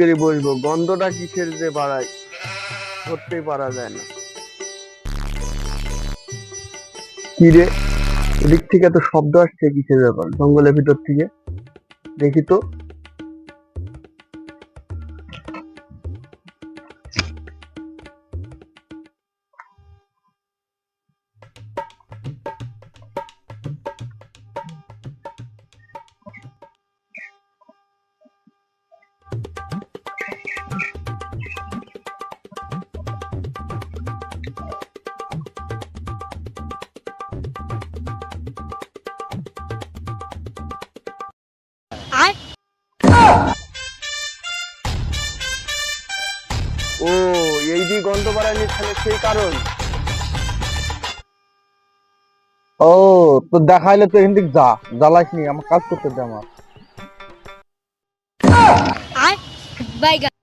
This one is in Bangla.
করে বসবো, গন্ধটা কিসের যে বাড়ায়? ধরতেই পারা যায় না। কি রে? এদিক থেকে এত শব্দ আসছে, কিসের ব্যাপার? জঙ্গলের ভিতর থেকে? দেখি তো। ও এই যে গন্ধ বাড়ানি তাহলে সেই কারণ ও তো দেখাইলে তো হিন্দিক যা জ্বালাইস নি আমার কাজ করতে দে আমার guys.